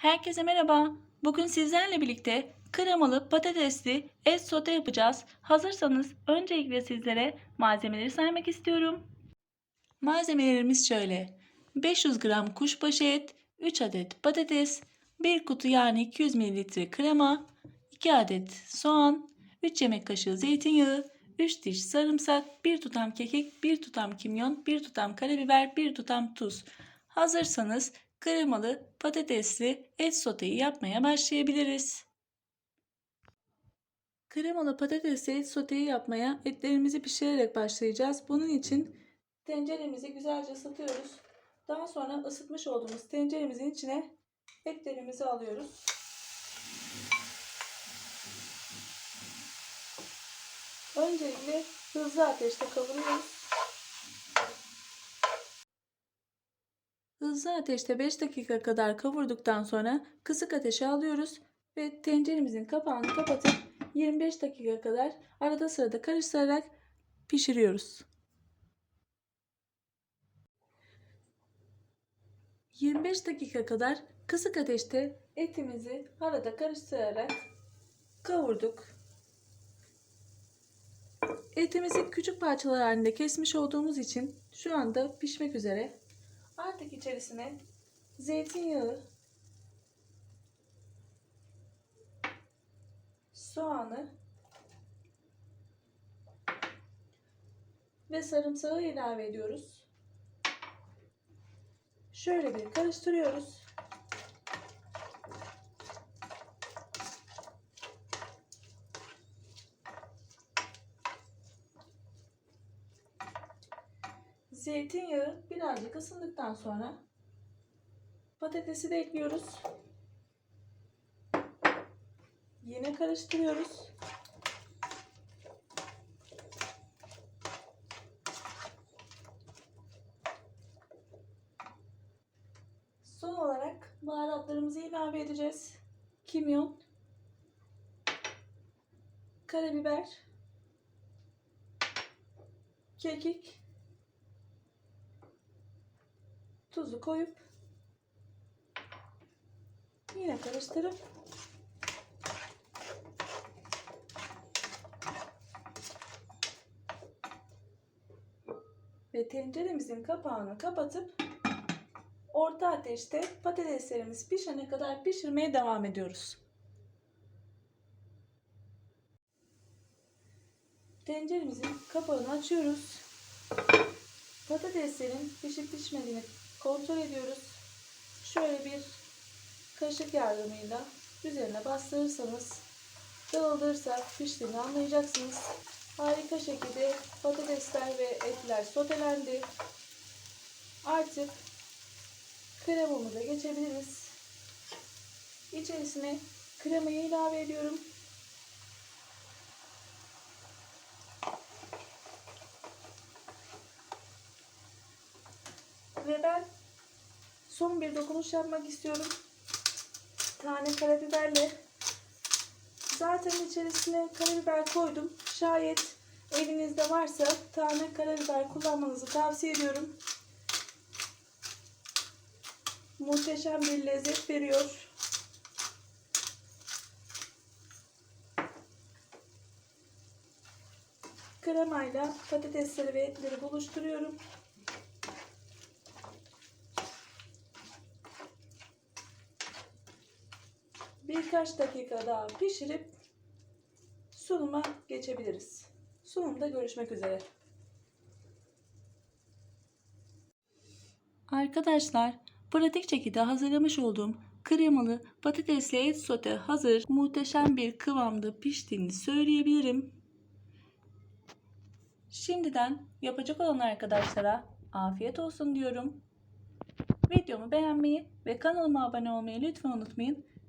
Herkese merhaba. Bugün sizlerle birlikte kremalı patatesli et sote yapacağız. Hazırsanız öncelikle sizlere malzemeleri saymak istiyorum. Malzemelerimiz şöyle. 500 gram kuşbaşı et, 3 adet patates, 1 kutu yani 200 ml krema, 2 adet soğan, 3 yemek kaşığı zeytinyağı, 3 diş sarımsak, 1 tutam kekik, 1 tutam kimyon, 1 tutam karabiber, 1 tutam tuz. Hazırsanız kremalı patatesli et soteyi yapmaya başlayabiliriz. Kremalı patatesli et soteyi yapmaya etlerimizi pişirerek başlayacağız. Bunun için tenceremizi güzelce ısıtıyoruz. Daha sonra ısıtmış olduğumuz tenceremizin içine etlerimizi alıyoruz. Öncelikle hızlı ateşte kavuruyoruz. Hızlı ateşte 5 dakika kadar kavurduktan sonra kısık ateşe alıyoruz ve tenceremizin kapağını kapatıp 25 dakika kadar arada sırada karıştırarak pişiriyoruz. 25 dakika kadar kısık ateşte etimizi arada karıştırarak kavurduk. Etimizi küçük parçalar halinde kesmiş olduğumuz için şu anda pişmek üzere. Artık içerisine zeytinyağı, soğanı ve sarımsağı ilave ediyoruz. Şöyle bir karıştırıyoruz. Zeytinyağı birazcık ısındıktan sonra patatesi de ekliyoruz. Yine karıştırıyoruz. Son olarak baharatlarımızı ilave edeceğiz. Kimyon, karabiber, kekik, tuzu koyup yine karıştırıp ve tenceremizin kapağını kapatıp orta ateşte patateslerimiz pişene kadar pişirmeye devam ediyoruz. Tenceremizin kapağını açıyoruz. Patateslerin pişip pişmediğini kontrol ediyoruz. Şöyle bir kaşık yardımıyla üzerine bastırırsanız dağılırsa piştiğini anlayacaksınız. Harika şekilde patatesler ve etler sotelendi. Artık kremamıza geçebiliriz. İçerisine kremayı ilave ediyorum. Ve ben son bir dokunuş yapmak istiyorum. Tane karabiberle. Zaten içerisine karabiber koydum. Şayet elinizde varsa tane karabiber kullanmanızı tavsiye ediyorum. Muhteşem bir lezzet veriyor. Kremayla patatesleri ve etleri buluşturuyorum. Birkaç dakika daha pişirip sunuma geçebiliriz. Sunumda görüşmek üzere. Arkadaşlar, pratik şekilde hazırlamış olduğum kremalı patatesli et sote hazır. Muhteşem bir kıvamda piştiğini söyleyebilirim. Şimdiden yapacak olan arkadaşlara afiyet olsun diyorum. Videomu beğenmeyi ve kanalıma abone olmayı lütfen unutmayın.